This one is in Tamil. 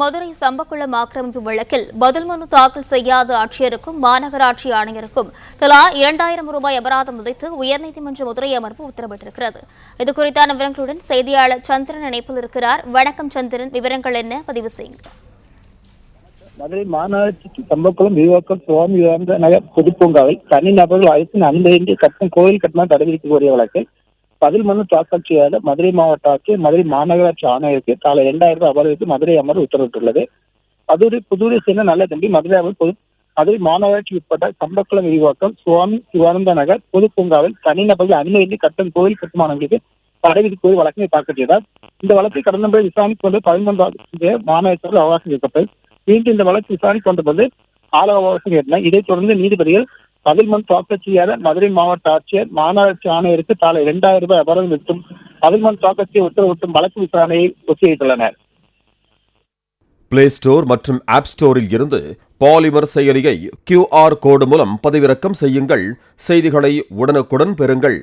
மதுரை சம்பக்குளம் ஆக்கிரமிப்பு வழக்கில் பதில் மனு தாக்கல் செய்யாத ஆட்சியருக்கும் மாநகராட்சி ஆணையருக்கும் தலா இரண்டாயிரம் ரூபாய் அபராதம் விதித்து உயர்நீதிமன்ற மதுரை அமர்வு உத்தரவிட்டிருக்கிறது. இதுகுறித்தான விவரங்களுடன் செய்தியாளர் சந்திரன் இணைப்பில் இருக்கிறார். வணக்கம் சந்திரன். விவரங்கள் என்ன? பதிவு செய்யுங்க. மதுரை மாநகராட்சிக்கு சம்பக்குளம் விரிவாக்கம் சுவாமி விவேகானந்த நகர் பொதுப்பூங்காவில் தனிநபர்கள் அழைத்து அனுமதியின்றி கட்டும் கோயில் கட்டணம் தடை விதிக்க கோரிய வழக்கில் பதில் மனு தாக்கல் செய்யாத மதுரை மாவட்ட ஆட்சியர் மதுரை மாநகராட்சி ஆணையருக்கு காலை இரண்டாயிரம் ரூபாய் அபராதத்தை மதுரை அமர்வு உத்தரவிட்டுள்ளது. அதோடு புதுவை சேர்ந்த நல்ல தம்பி மதுரை அமர்வு பொது மதுரை மாநகராட்சி உட்பட்ட சம்பக்குளம் விரிவாக்கம் சுவாமி சிவானந்த நகர் பொதுப்பூங்காவில் தனிநபர்கள் அனுமதி கட்டம் கோயில் கட்டுமானங்களுக்கு தடை விதிக்க வழக்கை வழக்கினை தாக்கல் செய்தார். இந்த வழக்கை கடந்த முறை விசாரணைக்கு கொண்டு பதினொன்றாம் மாநகராட்சியில் அவகாசம் இருக்கப்பட்டு மீண்டும் இந்த வழக்கு விசாரணைக்கு வந்தபோது ஆள அவகாசம் கேட்டனர் இதைத் தொடர்ந்து நீதிபதிகள் பதில் மனு தாக்கல் செய்யாத மதுரை மாவட்ட ஆட்சியர் மாநகராட்சி ஆணையருக்கு காலை இரண்டாயிரம் ரூபாய் அபராதம் விட்டும் பதில் மனு தாக்கல் செய்ய உத்தரவிட்டும் வழக்கு விசாரணையை ஒத்திவைத்துள்ளனர். பிளே ஸ்டோர் மற்றும் ஆப் ஸ்டோரில் இருந்து பாலிமர் செயலியை கியூஆர் கோடு மூலம் பதிவிறக்கம் செய்யுங்கள். செய்திகளை உடனுக்குடன் பெறுங்கள்.